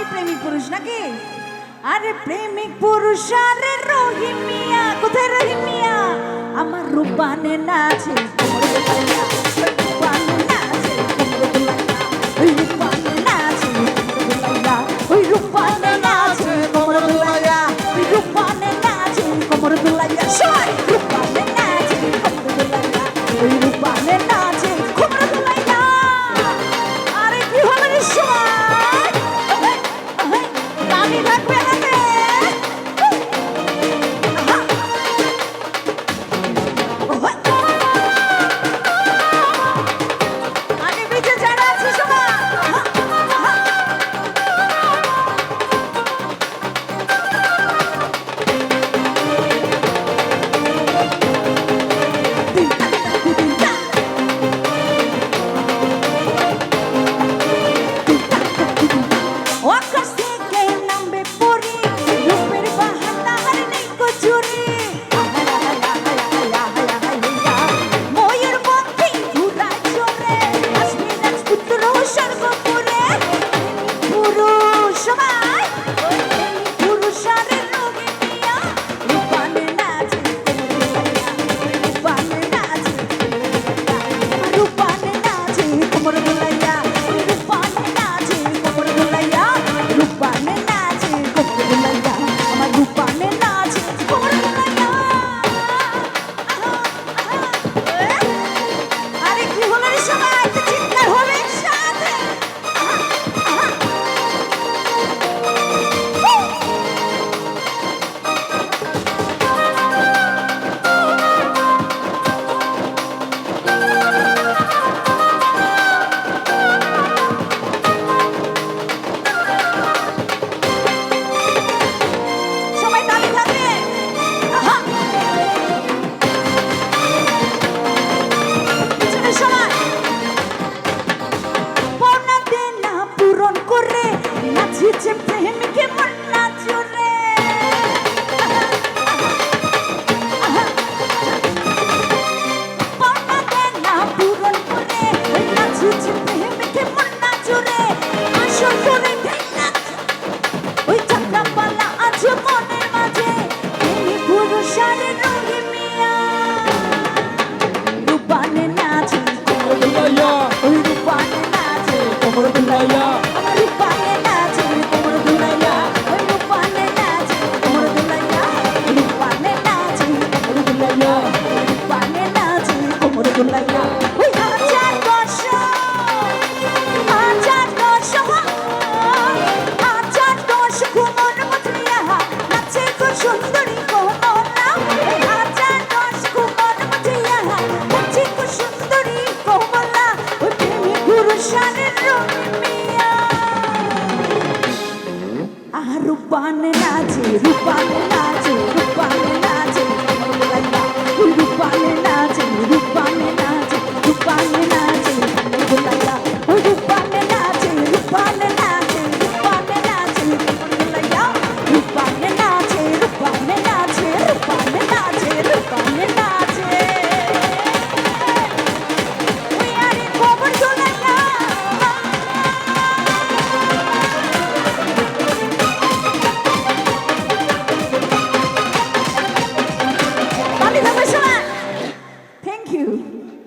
সবাই প্রেমিক পুরুষ নাকি? আরে প্রেমিক পুরুষ আরে রহিমিয়া কোথায় রহিমিয়া আমার রূপানে নাচে। Давайте o